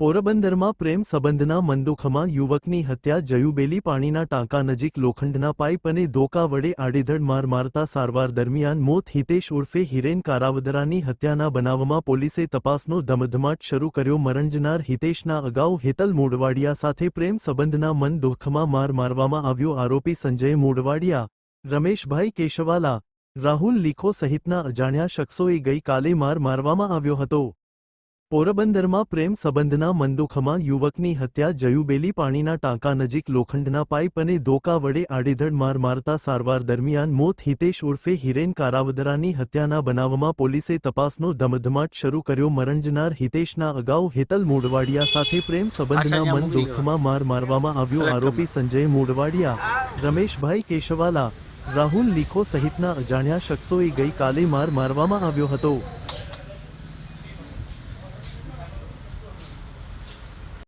પોરબંદરમાં પ્રેમ સંબંધના મંદુખમાં યુવકની હત્યા, જયુબેલી પાણીના ટાંકા નજીક લોખંડના પાઇપ અને ધોકા વડે આડેધડ માર મારતા સારવાર દરમિયાન મોત હિતેશ ઉર્ફે હિરેન કારાવદરાની હત્યાના બનાવમાં પોલીસે તપાસનો ધમધમાટ શરૂ કર્યો. મરણજનાર હિતેશના અગાઉ હેતલ મોડવાડિયા સાથે પ્રેમ સંબંધના મનદુખમાં માર મારવામાં આવ્યો આરોપી સંજય મોડવાડિયા રમેશભાઈ કેશવાલા, રાહુલ લીખો સહિતના અજાણ્યા શખ્સોએ ગઈકાલે માર મારવામાં આવ્યો હતો. પોરબંદરમાં પ્રેમ સંબંધના મંદુખમાં યુવકની હત્યા જયુબેલી પાણીના ટાંકા નજીક લોખંડના પાઇપ અને ધોકા વડે આડેધડ માર મારતા સારવાર દરમિયાન મોત હિતેશ ઉર્ફે હિરેન કારાવદરાની હત્યાના બનાવમાં પોલીસે તપાસનો ધમધમાટ શરૂ કર્યો. મરણજનાર હિતેશના અગાઉ હેતલ મોડવાડિયા સાથે પ્રેમ સંબંધના આશા માર મારવામાં આવ્યો. આરોપી સંજય મોડવાડિયા રમેશભાઈ કેશવાલા રાહુલ લીખો સહિતના અજાણ્યા શખ્સોએ ગઈકાલે માર મારવામાં આવ્યો હતો.